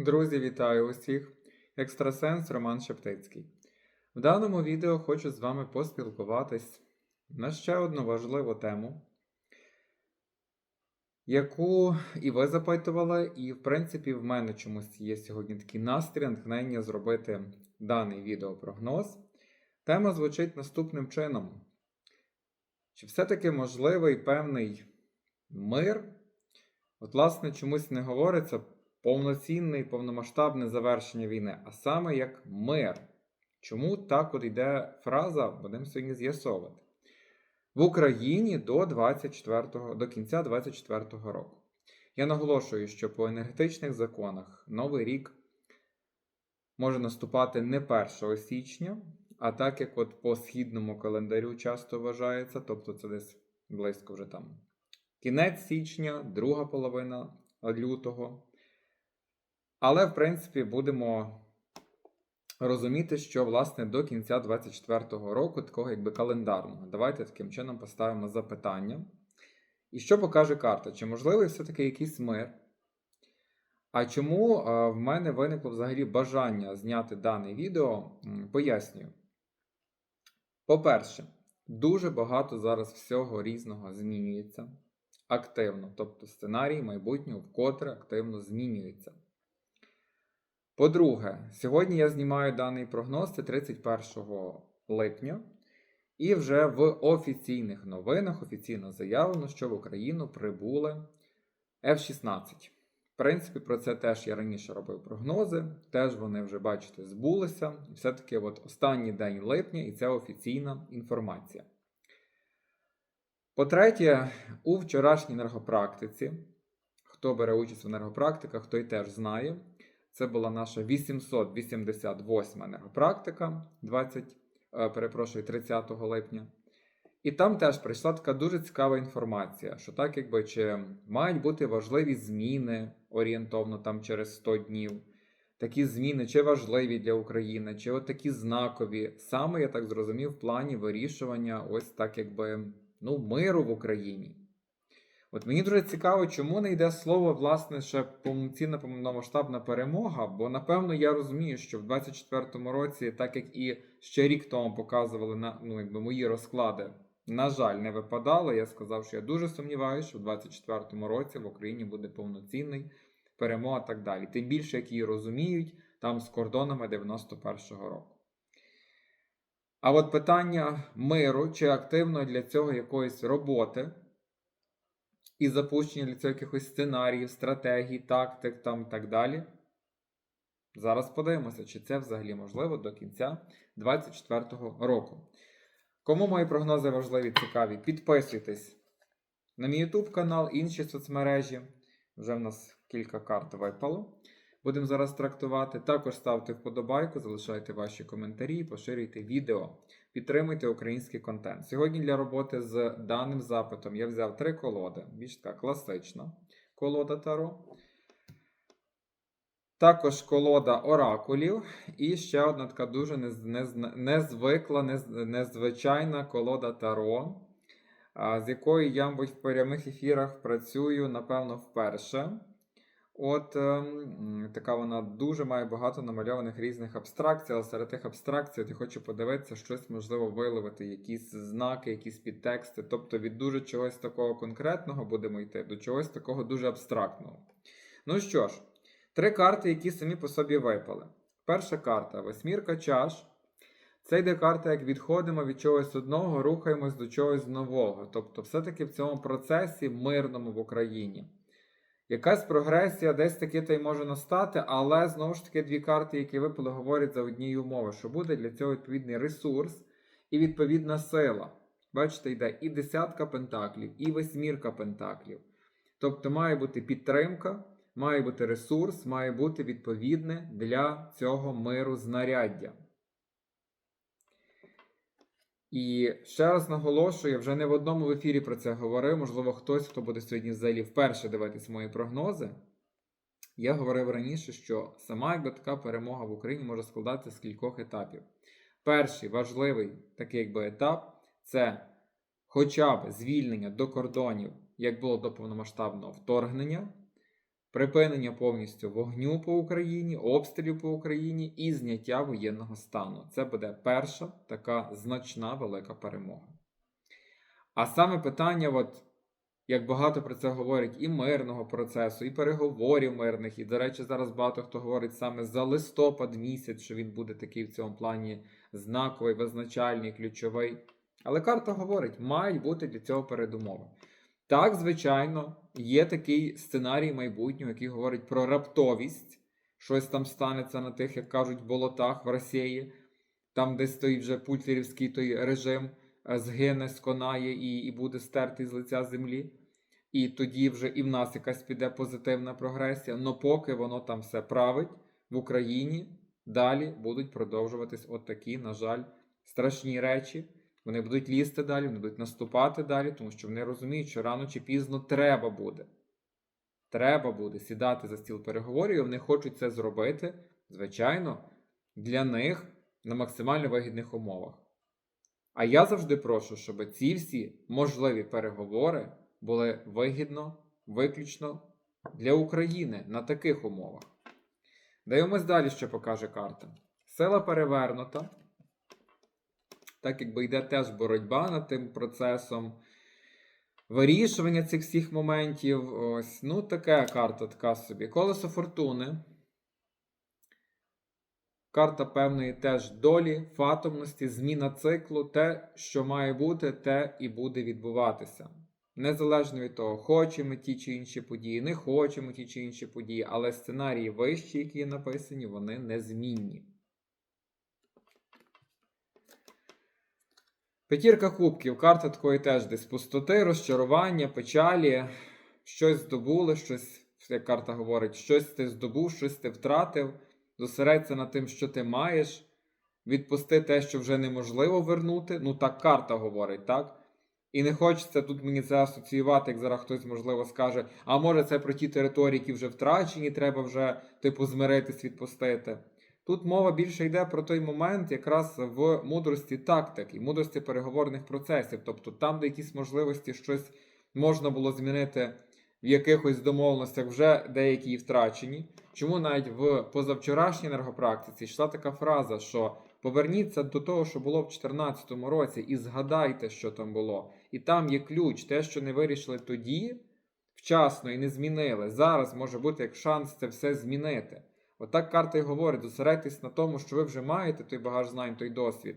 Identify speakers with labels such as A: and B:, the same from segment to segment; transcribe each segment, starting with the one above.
A: Друзі, вітаю усіх! Екстрасенс Роман Шептицький. В даному відео хочу з вами поспілкуватись на ще одну важливу тему, яку і ви запитували, і, в принципі, в мене чомусь є сьогодні такий настрій, натхнення зробити даний відеопрогноз. Тема звучить наступним чином: чи все-таки можливий певний мир? От, власне, чомусь не говориться повноцінне і повномасштабне завершення війни, а саме як мир. Чому так от йде фраза, будемо сьогодні з'ясовувати. В Україні до 24, до кінця 2024 року. Я наголошую, що по енергетичних законах Новий рік може наступати не 1 січня, а так як от по східному календарю часто вважається, тобто це десь близько вже там кінець січня, друга половина лютого. Але, в принципі, будемо розуміти, що власне до кінця 2024 року, такого якби календарного. Давайте таким чином поставимо запитання. І що покаже карта? Чи можливий все-таки якийсь мир? А чому а, в мене виникло взагалі бажання зняти дане відео? Пояснюю. По-перше, дуже багато зараз всього різного змінюється активно. Тобто сценарій майбутнього вкотре активно змінюється. По-друге, сьогодні я знімаю даний прогноз, це 31 липня, і вже в офіційних новинах офіційно заявлено, що в Україну прибули F-16. В принципі, про це теж я раніше робив прогнози, теж вони вже, бачите, збулися. І все-таки от останній день липня, і це офіційна інформація. По-третє, у вчорашній енергопрактиці, хто бере участь в енергопрактиках, той теж знає. Це була наша 888 енергопрактика 20, е, перепрошую, 30 липня. І там теж прийшла така дуже цікава інформація, що так, якби чи мають бути важливі зміни орієнтовно там через 100 днів. Такі зміни чи важливі для України, чи от такі знакові, саме я так зрозумів, в плані вирішування ось так, якби ну, миру в Україні. От мені дуже цікаво, чому не йде слово, власне, ще повноцінна повномасштабна перемога, бо напевно я розумію, що в 24-му році, так як і ще рік тому показували на ну, якби мої розклади, на жаль, не випадало. Я сказав, що я дуже сумніваюся, що в 24-му році в Україні буде повноцінний перемога так далі. Тим більше, як її розуміють, там з кордонами 91-го року. А от питання миру чи активно для цього якоїсь роботи і запущення для цього якихось сценаріїв, стратегій, тактик там і так далі. Зараз подивимося, чи це взагалі можливо до кінця 2024 року. Кому мої прогнози важливі, цікаві, підписуйтесь на мій YouTube канал, інші соцмережі. Вже в нас кілька карт випало. Будемо зараз трактувати. Також ставте вподобайку, залишайте ваші коментарі, поширюйте відео, підтримуйте український контент. Сьогодні для роботи з даним запитом я взяв три колоди. Більш така класична колода Таро. Також колода оракулів. І ще одна така дуже нез- нез- незвикла, незвичайна колода Таро, з якою я, мабуть, в прямих ефірах працюю, напевно, вперше. От ем, така вона дуже має багато намальованих різних абстракцій, але серед тих абстракцій я хочу подивитися, щось можливо виловити, якісь знаки, якісь підтексти. Тобто від дуже чогось такого конкретного будемо йти до чогось такого дуже абстрактного. Ну що ж, три карти, які самі по собі випали. Перша карта восьмірка чаш. Це йде карта, як відходимо від чогось одного, рухаємось до чогось нового. Тобто, все-таки в цьому процесі мирному в Україні. Якась прогресія десь таки та й може настати, але знову ж таки дві карти, які випали, говорять за однієї умови, що буде для цього відповідний ресурс і відповідна сила. Бачите, йде і десятка пентаклів, і восьмірка пентаклів. Тобто має бути підтримка, має бути ресурс, має бути відповідне для цього миру знаряддя. І ще раз наголошую, я вже не в одному ефірі про це говорив. Можливо, хтось, хто буде сьогодні взагалі вперше дивитись мої прогнози. Я говорив раніше, що сама якби така перемога в Україні може складатися з кількох етапів. Перший важливий такий якби етап це хоча б звільнення до кордонів, як було до повномасштабного вторгнення. Припинення повністю вогню по Україні, обстрілів по Україні і зняття воєнного стану. Це буде перша така значна велика перемога. А саме питання, от, як багато про це говорять, і мирного процесу, і переговорів мирних, і, до речі, зараз багато хто говорить саме за листопад місяць, що він буде такий в цьому плані знаковий, визначальний, ключовий. Але карта говорить, мають бути для цього передумови. Так, звичайно, є такий сценарій майбутнього, який говорить про раптовість. Щось там станеться на тих, як кажуть, болотах в Росії, там, де стоїть вже путлерівський той режим, е, згине, сконає і, і буде стертий з лиця землі. І тоді вже і в нас якась піде позитивна прогресія. Но поки воно там все править в Україні, далі будуть продовжуватись от такі, на жаль, страшні речі. Вони будуть лізти далі, вони будуть наступати далі, тому що вони розуміють, що рано чи пізно треба буде. Треба буде сідати за стіл переговорів, і вони хочуть це зробити, звичайно, для них на максимально вигідних умовах. А я завжди прошу, щоб ці всі можливі переговори були вигідно, виключно для України на таких умовах. Дивимось далі, що покаже карта. Сила перевернута. Так якби йде теж боротьба над тим процесом вирішування цих всіх моментів. Ось, ну, така карта така собі. Колесо фортуни. Карта певної теж долі, фатомності, зміна циклу, те, що має бути, те і буде відбуватися. Незалежно від того, хочемо ті чи інші події, не хочемо ті чи інші події, але сценарії вищі, які написані, вони незмінні. П'ятірка кубків. Карта такої теж десь пустоти, розчарування, печалі. Щось здобули, щось, як карта говорить, щось ти здобув, щось ти втратив. Зосередься на тим, що ти маєш. Відпусти те, що вже неможливо вернути. Ну, так карта говорить, так? І не хочеться тут мені це асоціювати, як зараз хтось, можливо, скаже, а може це про ті території, які вже втрачені, треба вже, типу, змиритись, відпустити. Тут мова більше йде про той момент, якраз в мудрості тактики, мудрості переговорних процесів. Тобто там, де якісь можливості щось можна було змінити в якихось домовленостях, вже деякі і втрачені. Чому навіть в позавчорашній енергопрактиці йшла така фраза, що поверніться до того, що було в 2014 році, і згадайте, що там було. І там є ключ, те, що не вирішили тоді, вчасно і не змінили. Зараз може бути як шанс це все змінити. Отак карта й говорить: зосередьтесь на тому, що ви вже маєте той багаж знань, той досвід,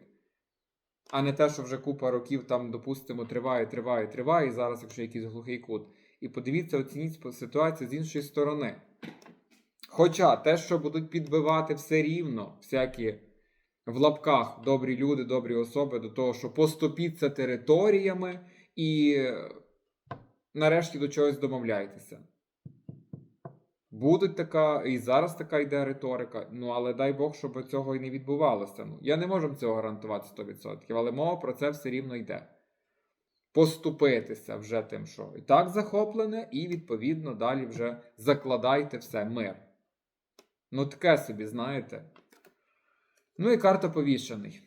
A: а не те, що вже купа років там, допустимо, триває, триває, триває, і зараз, якщо якийсь глухий кут. І подивіться, оцініть ситуацію з іншої сторони. Хоча те, що будуть підбивати все рівно, всякі в лапках добрі люди, добрі особи до того, що поступіться територіями і нарешті до чогось домовляйтеся. Буде така, і зараз така йде риторика. Ну, але дай Бог, щоб цього і не відбувалося. Ну, Я не можу цього гарантувати 100%, але мова про це все рівно йде. Поступитися вже тим, що і так захоплене, і, відповідно, далі вже закладайте все, мир. Ну, таке собі, знаєте. Ну і карта повішений.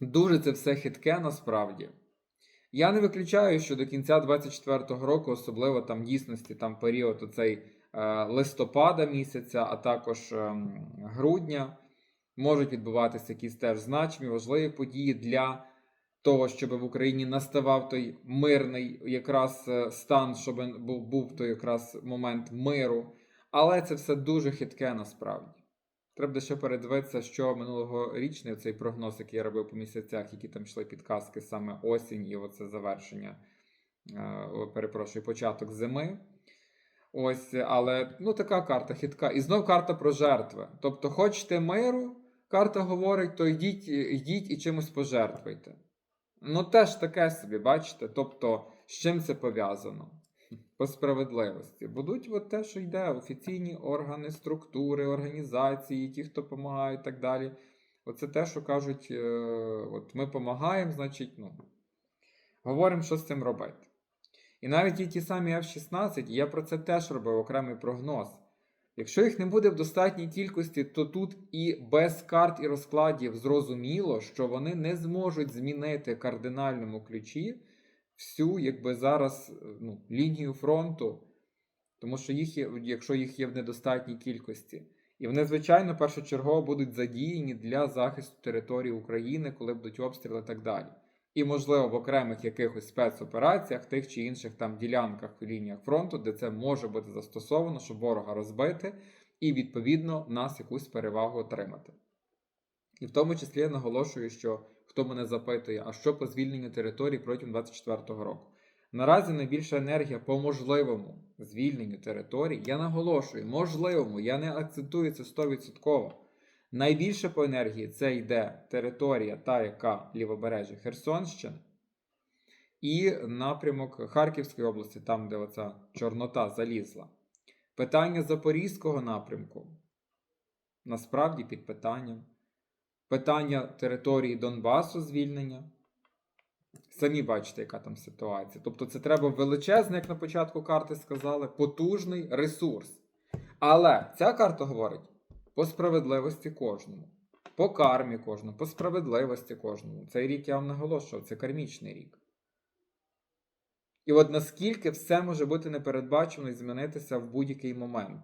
A: Дуже це все хитке насправді. Я не виключаю, що до кінця 24-го року, особливо там дійсності, там період оцей листопада місяця, а також е, грудня, можуть відбуватися якісь теж значні, важливі події для того, щоб в Україні наставав той мирний якраз е, стан, щоб був, той якраз момент миру. Але це все дуже хитке насправді. Треба ще передивитися, що минулогорічний цей прогноз, який я робив по місяцях, які там йшли підказки саме осінь і оце завершення, е, перепрошую, початок зими. Ось, але ну така карта хитка. І знов карта про жертви. Тобто, хочете миру, карта говорить, то йдіть, йдіть і чимось пожертвуйте. Ну, теж таке собі, бачите? Тобто, з чим це пов'язано? По справедливості. Будуть от те, що йде, офіційні органи, структури, організації, ті, хто допомагають і так далі. Оце те, що кажуть, е, от ми допомагаємо, значить, ну, говоримо, що з цим робити. І навіть і ті самі F-16, я про це теж робив окремий прогноз. Якщо їх не буде в достатній кількості, то тут і без карт і розкладів зрозуміло, що вони не зможуть змінити кардинальному ключі всю, якби зараз ну, лінію фронту Тому що їх є, якщо їх є в недостатній кількості. І вони, звичайно, першочергово будуть задіяні для захисту території України, коли будуть обстріли і так далі. І, можливо, в окремих якихось спецопераціях, тих чи інших там ділянках лініях фронту, де це може бути застосовано, щоб ворога розбити, і відповідно нас якусь перевагу отримати. І в тому числі я наголошую, що хто мене запитує, а що по звільненню територій протягом 2024 року. Наразі найбільша енергія по можливому звільненню територій. Я наголошую, можливому, я не акцентую це 100%. Найбільше по енергії це йде територія, та яка лівобережжя Херсонщини, і напрямок Харківської області, там, де оця Чорнота залізла. Питання Запорізького напрямку насправді під питанням. Питання території Донбасу звільнення. Самі бачите, яка там ситуація. Тобто, це треба величезний, як на початку карти сказали, потужний ресурс. Але ця карта говорить по справедливості кожному, по кармі кожному, по справедливості кожному. Цей рік я вам наголошував, це кармічний рік. І от наскільки все може бути непередбачено і змінитися в будь-який момент.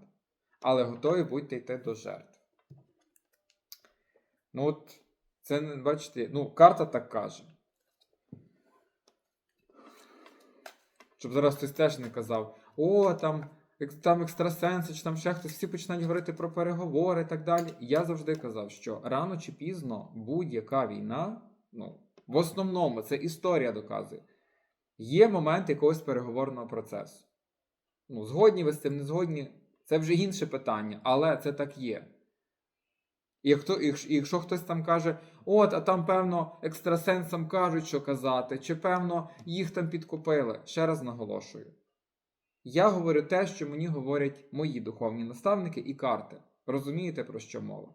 A: Але готові будьте йти до жертв. Ну, от, це бачите, ну, карта так каже. Щоб зараз хтось теж не казав, о, там, там екстрасенси, чи там ще хтось, всі починають говорити про переговори і так далі. Я завжди казав, що рано чи пізно будь-яка війна, ну, в основному, це історія доказує, є момент якогось переговорного процесу. Ну, згодні ви з цим, не згодні, це вже інше питання, але це так є. І якщо, якщо хтось там каже, от, а там, певно, екстрасенсам кажуть, що казати, чи певно їх там підкупили. Ще раз наголошую. Я говорю те, що мені говорять мої духовні наставники і карти. Розумієте, про що мова?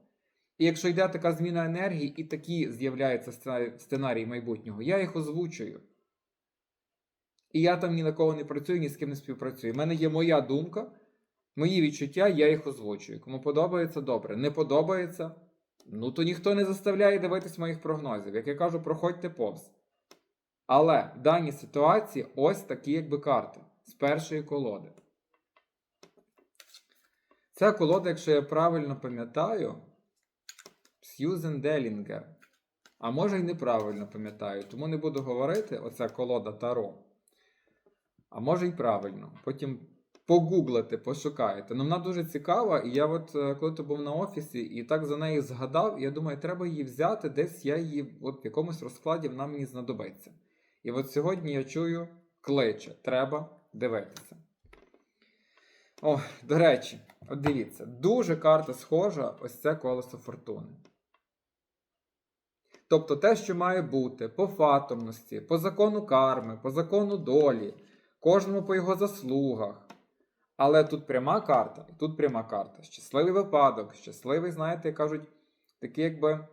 A: І якщо йде така зміна енергії, і такі з'являються сценарії- майбутнього, я їх озвучую. І я там ні на кого не працюю, ні з ким не співпрацюю. У мене є моя думка, мої відчуття, я їх озвучую. Кому подобається, добре. Не подобається, ну то ніхто не заставляє дивитись моїх прогнозів. Як я кажу, проходьте повз. Але в даній ситуації ось такі якби карти з першої колоди. Ця колода, якщо я правильно пам'ятаю, Сьюзен Делінгер. А може й неправильно пам'ятаю, тому не буду говорити, оця колода Таро. А може й правильно. Потім погуглите, пошукаєте. Ну, вона дуже цікава, і я от е, коли то був на офісі і так за неї згадав, і я думаю, треба її взяти, десь я її от в якомусь розкладі вона мені знадобиться. І от сьогодні я чую кличе, треба дивитися. О, до речі, от дивіться, дуже карта схожа, ось це колесо фортуни. Тобто те, що має бути по фатомності, по закону карми, по закону долі, кожному по його заслугах. Але тут пряма карта, і тут пряма карта. Щасливий випадок, щасливий, знаєте, кажуть, такий якби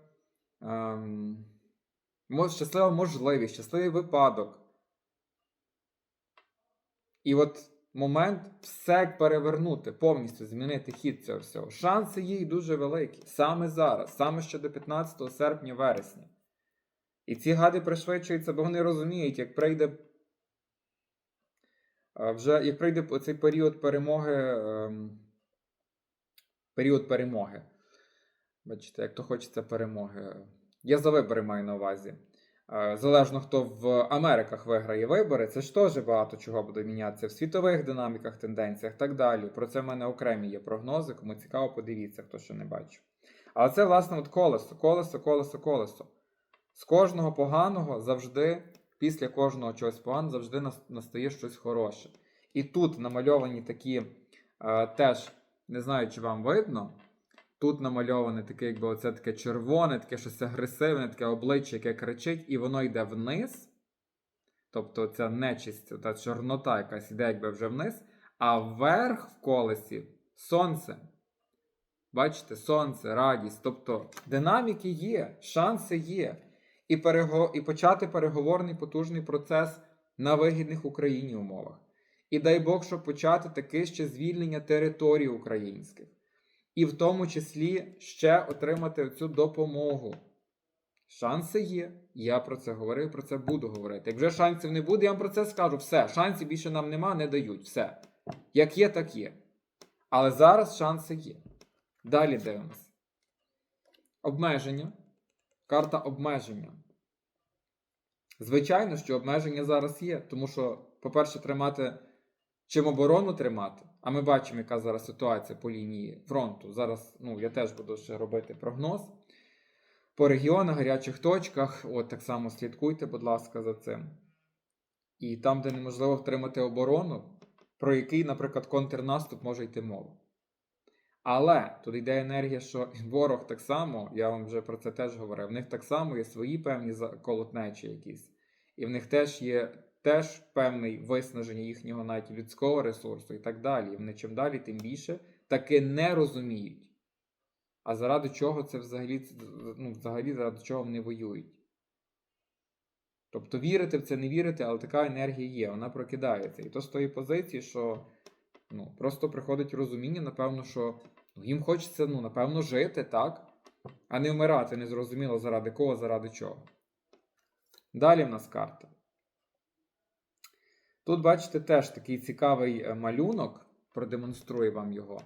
A: ем, щаслива можливість, щасливий випадок. І от момент все перевернути, повністю змінити хід цього всього. Шанси є й дуже великі. Саме зараз, саме ще до 15 серпня вересня. І ці гади пришвидшуються, бо вони розуміють, як прийде. е, Вже як прийде цей період перемоги, ем, період перемоги. Бачите, як то хочеться перемоги. Я за вибори маю на увазі. Е, Залежно хто в Америках виграє вибори, це ж теж багато чого буде мінятися в світових динаміках, тенденціях так далі. Про це в мене окремі є прогнози. Кому цікаво, подивіться, хто ще не бачив. Але це, власне, от колесо, колесо, колесо, колесо. З кожного поганого завжди, після кожного чогось поганого, завжди настає щось хороше. І тут намальовані такі е, теж, не знаю, чи вам видно. Тут намальоване таке, якби оце таке червоне, таке щось агресивне, таке обличчя, яке кричить, і воно йде вниз. Тобто ця нечисть, та чорнота якась йде якби вже вниз, а вверх в колесі сонце. Бачите, сонце, радість. Тобто динаміки є, шанси є. І, перего... і почати переговорний потужний процес на вигідних Україні умовах. І дай Бог, щоб почати таке ще звільнення територій українських. І в тому числі ще отримати цю допомогу. Шанси є. Я про це говорив, про це буду говорити. Як вже шансів не буде, я вам про це скажу. Все, шансів більше нам нема, не дають. Все. Як є, так є. Але зараз шанси є. Далі дивимося. Обмеження. Карта обмеження. Звичайно, що обмеження зараз є, тому що, по-перше, тримати чим оборону тримати. А ми бачимо, яка зараз ситуація по лінії фронту. Зараз ну, я теж буду ще робити прогноз. По регіонах, гарячих точках, от так само слідкуйте, будь ласка, за цим. І там, де неможливо втримати оборону, про який, наприклад, контрнаступ може йти мова. Але тут йде енергія, що ворог так само, я вам вже про це теж говорив, в них так само є свої певні колотнечі якісь. І в них теж є теж певне виснаження їхнього навіть людського ресурсу і так далі. Вони чим далі, тим більше таки не розуміють. А заради чого це взагалі, ну, взагалі заради чого вони воюють? Тобто вірити в це, не вірити, але така енергія є, вона прокидається. І то з тої позиції, що ну, просто приходить розуміння, напевно, що ну, їм хочеться, ну, напевно, жити, так? А не вмирати, незрозуміло заради кого, заради чого. Далі в нас карта. Тут, бачите, теж такий цікавий е, малюнок, продемонструю вам його.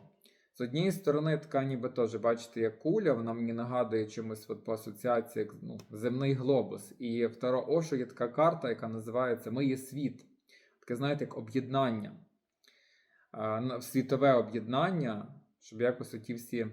A: З однієї сторони, така ніби теж, бачите, як куля, вона мені нагадує чимось от по асоціації як ну, земний глобус. І в Таро Ошо є така карта, яка називається Ми є світ. Таке, знаєте, як об'єднання. Світове об'єднання, щоб якось оті всі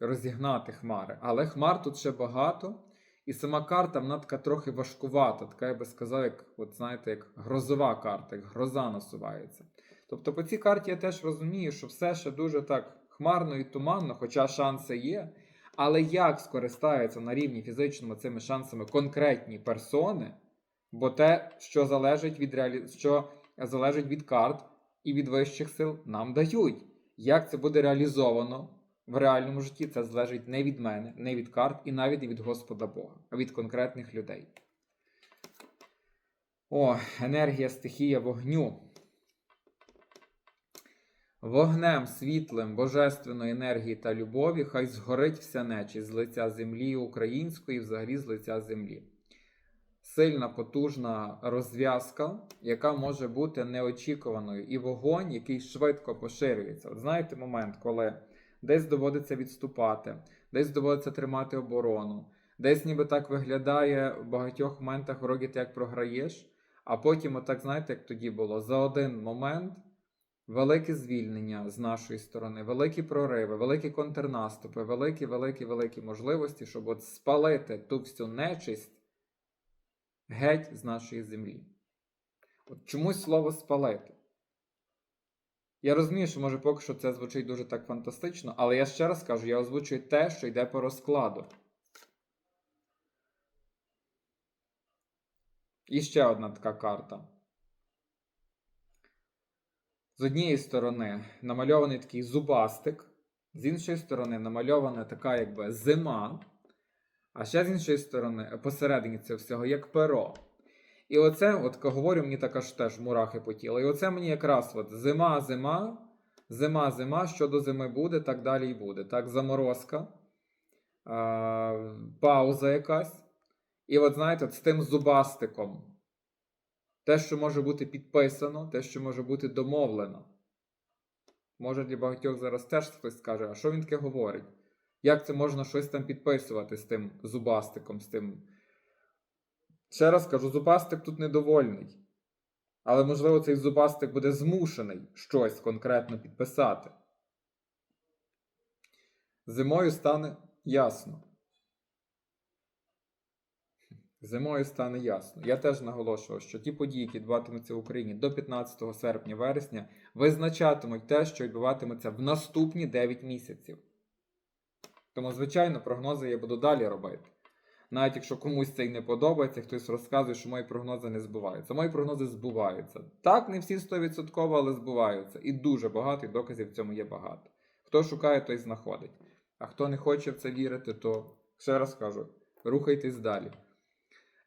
A: розігнати хмари. Але хмар тут ще багато. І сама карта, вона така трохи важкувата, така, я би сказав, як, от знаєте, як грозова карта, як гроза насувається. Тобто по цій карті я теж розумію, що все ще дуже так хмарно і туманно, хоча шанси є. Але як скористаються на рівні фізичному цими шансами конкретні персони, бо те, що залежить від реалі... що залежить від карт і від вищих сил, нам дають. Як це буде реалізовано в реальному житті, це залежить не від мене, не від карт і навіть не від Господа Бога, а від конкретних людей. О, енергія стихія вогню. Вогнем світлим божественної енергії та любові хай згорить вся нечість з лиця землі української, взагалі з лиця землі. Сильна, потужна розв'язка, яка може бути неочікуваною, і вогонь, який швидко поширюється. От знаєте момент, коли десь доводиться відступати, десь доводиться тримати оборону, десь ніби так виглядає в багатьох моментах вроді ти як програєш, а потім, отак, знаєте, як тоді було, за один момент велике звільнення з нашої сторони, великі прориви, великі контрнаступи, великі, великі, великі можливості, щоб от спалити ту всю нечисть геть з нашої землі. От чомусь слово спалити. Я розумію, що може поки що це звучить дуже так фантастично, але я ще раз кажу, я озвучую те, що йде по розкладу. І ще одна така карта. З однієї сторони намальований такий зубастик, з іншої сторони намальована така якби зима, а ще з іншої сторони, посередині цього всього, як перо. І оце, от говорю, мені така ж теж мурахи по тілу. І оце мені якраз от зима, зима, зима, зима, що до зими буде, так далі і буде. Так, заморозка, а, пауза якась. І от знаєте, от з тим зубастиком. Те, що може бути підписано, те, що може бути домовлено. Може для багатьох зараз теж хтось скаже, а що він таке говорить? Як це можна щось там підписувати з тим зубастиком, з тим. Ще раз кажу, зубастик тут недовольний. Але, можливо, цей зубастик буде змушений щось конкретно підписати. Зимою стане ясно. Зимою стане ясно. Я теж наголошував, що ті події, які відбуватимуться в Україні до 15 серпня вересня, визначатимуть те, що відбуватиметься в наступні 9 місяців. Тому, звичайно, прогнози я буду далі робити. Навіть якщо комусь це й не подобається, хтось розказує, що мої прогнози не збуваються. Мої прогнози збуваються. Так, не всі 100%, але збуваються. І дуже багато, і доказів в цьому є багато. Хто шукає, той знаходить. А хто не хоче в це вірити, то ще раз кажу: рухайтесь далі.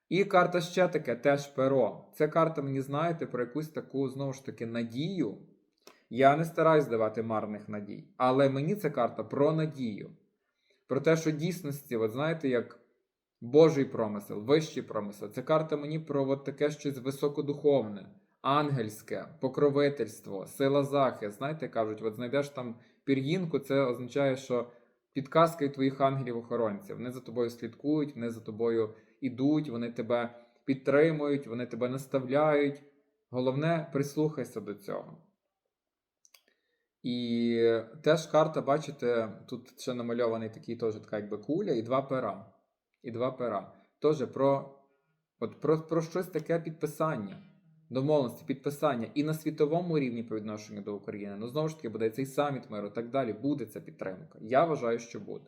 A: І карта ще таке, теж перо. Ця карта, мені знаєте, про якусь таку, знову ж таки, надію. Я не стараюсь давати марних надій, але мені ця карта про надію. Про те, що дійсності, от знаєте, як Божий промисел, вищий промисел. Ця карта мені про от таке щось високодуховне. ангельське, покровительство, сила захист. Знаєте, кажуть, от знайдеш там пір'їнку, це означає, що підказки твоїх ангелів-охоронців. Вони за тобою слідкують, вони за тобою ідуть, вони тебе підтримують, вони тебе наставляють. Головне, прислухайся до цього. І теж карта, бачите, тут ще намальований такий теж така якби куля, і два пера. І два пера. Теж про, от, про, про щось таке підписання, домовленості, підписання і на світовому рівні по відношенню до України. Ну, знову ж таки, буде цей саміт миру і так далі. Буде ця підтримка. Я вважаю, що буде.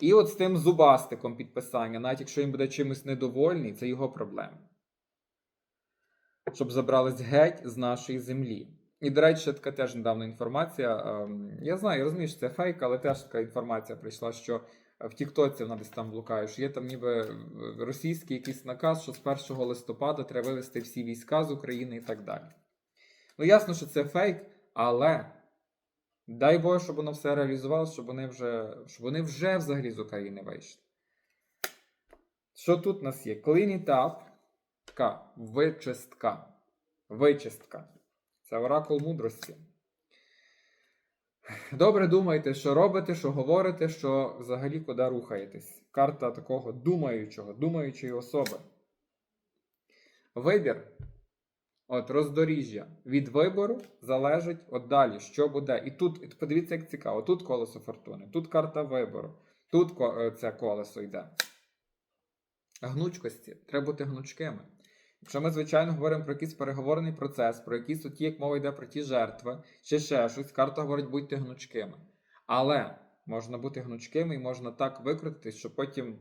A: І от з тим зубастиком підписання, навіть якщо він буде чимось недовольний, це його проблема. Щоб забрались геть з нашої землі. І, до речі, така теж недавно інформація. ем, Я знаю, я розумію, що це фейк, але теж така інформація прийшла, що в Тіктоці вона десь там блукає, що є там ніби е, російський якийсь наказ, що з 1 листопада треба вивести всі війська з України і так далі. Ну, ясно, що це фейк, але дай Боже, щоб воно все реалізувалося, щоб вони вже, щоб вони вже взагалі з України вийшли. Що тут у нас є? Clean. Така вичистка. Вичистка. Це оракул мудрості. Добре думайте, що робите, що говорите, що взагалі куди рухаєтесь. Карта такого думаючого, думаючої особи. Вибір. От роздоріжжя. Від вибору залежить от далі, що буде. І тут, подивіться, як цікаво, тут колесо фортуни, тут карта вибору, тут е, це колесо йде. Гнучкості. Треба бути гнучкими. Якщо ми, звичайно, говоримо про якийсь переговорний процес, про якісь от як мова йде про ті жертви, чи ще щось, карта говорить, будьте гнучкими. Але можна бути гнучкими і можна так викрутитись, що потім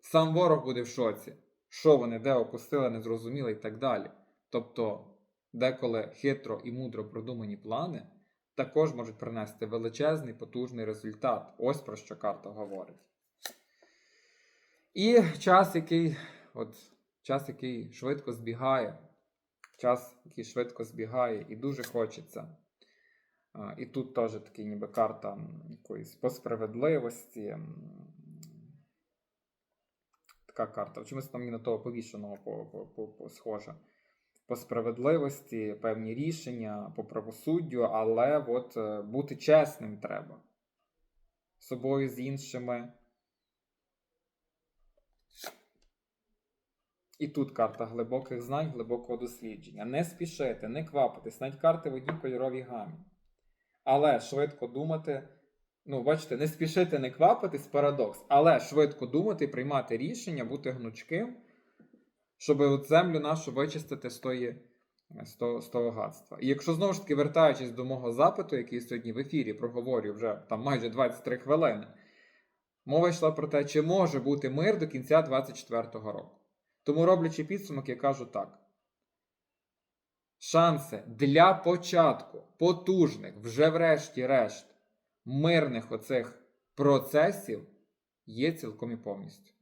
A: сам ворог буде в шоці. Що вони де опустили, не зрозуміли і так далі. Тобто, деколи хитро і мудро продумані плани також можуть принести величезний потужний результат. Ось про що карта говорить. І час, який, от, час, який швидко збігає, час, який швидко збігає, і дуже хочеться. І тут теж такий ніби карта якоїсь по справедливості. Така карта. Чомусь там на того повішеного по, по, по, по, схожа. По справедливості, певні рішення, по правосуддю, але от е, бути чесним треба. З собою, з іншими. І тут карта глибоких знань, глибокого дослідження. Не спішити, не квапитись, навіть карти в одній кольоровій гамі. Але швидко думати. Ну, бачите, не спішити, не квапитись парадокс, але швидко думати, приймати рішення, бути гнучким, щоб от землю нашу вичистити з, тої, з, того, з того гадства. І якщо знову ж таки вертаючись до мого запиту, який сьогодні в ефірі проговорю вже там майже 23 хвилини, мова йшла про те, чи може бути мир до кінця 2024 року. Тому, роблячи підсумок, я кажу так. Шанси для початку потужних, вже врешті-решт, мирних оцих процесів є цілком і повністю.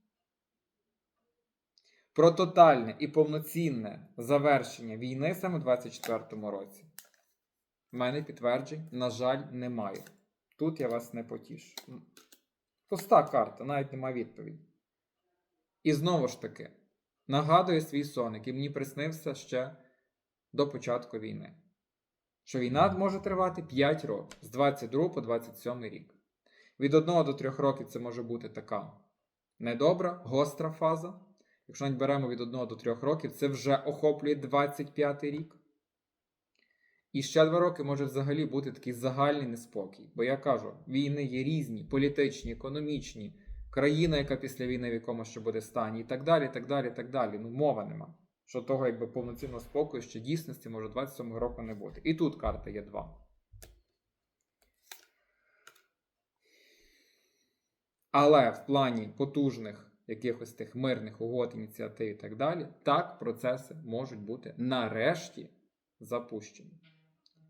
A: Про тотальне і повноцінне завершення війни саме у 2024 році. В мене підтверджень, на жаль, немає. Тут я вас не потішу. Пуста карта, навіть немає відповіді. І знову ж таки, нагадую свій сон, який мені приснився ще до початку війни. Що війна може тривати 5 років з 22 по 27 рік. Від 1 до 3 років це може бути така недобра, гостра фаза. Якщо навіть беремо від 1 до 3 років, це вже охоплює 25 рік. І ще 2 роки може взагалі бути такий загальний неспокій. Бо я кажу, війни є різні, політичні, економічні, країна, яка після війни в якому ще буде стані, і так далі, так далі, так далі. Ну, мова нема. Що того, якби повноцінного спокою, ще дійсності може 27 року не бути. І тут карта є 2. Але в плані потужних якихось тих мирних угод, ініціатив і так далі, так процеси можуть бути нарешті запущені.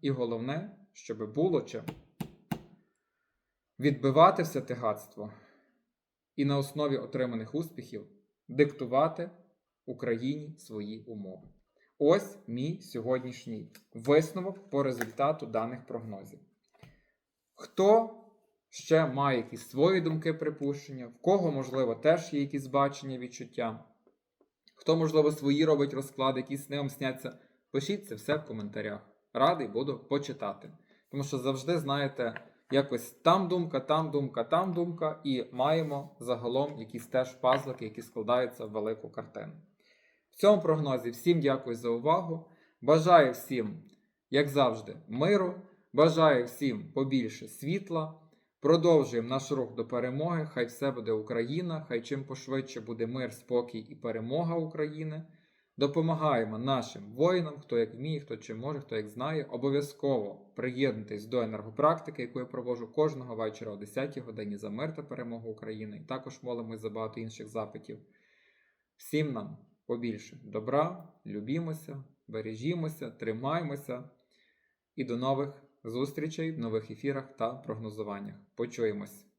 A: І головне, щоб було чим відбивати все те гадство і на основі отриманих успіхів диктувати Україні свої умови. Ось мій сьогоднішній висновок по результату даних прогнозів. Хто ще має якісь свої думки припущення, в кого, можливо, теж є якісь бачення, відчуття, хто, можливо, свої робить розклади, які сни вам сняться Пишіть це все в коментарях. Радий буду почитати. Тому що завжди, знаєте, якось там думка, там думка, там думка, і маємо загалом якісь теж пазлики, які складаються в велику картину. В цьому прогнозі всім дякую за увагу. Бажаю всім, як завжди, миру. Бажаю всім побільше світла. Продовжуємо наш рух до перемоги. Хай все буде Україна, хай чим пошвидше буде мир, спокій і перемога України. Допомагаємо нашим воїнам, хто як вміє, хто чим може, хто як знає. Обов'язково приєднуйтесь до енергопрактики, яку я проводжу кожного вечора о 10-й годині за мир та перемогу України. І також молимось за багато інших запитів. Всім нам побільше добра, любімося, бережімося, тримаймося і до нових зустрічей в нових ефірах та прогнозуваннях. Почуємось!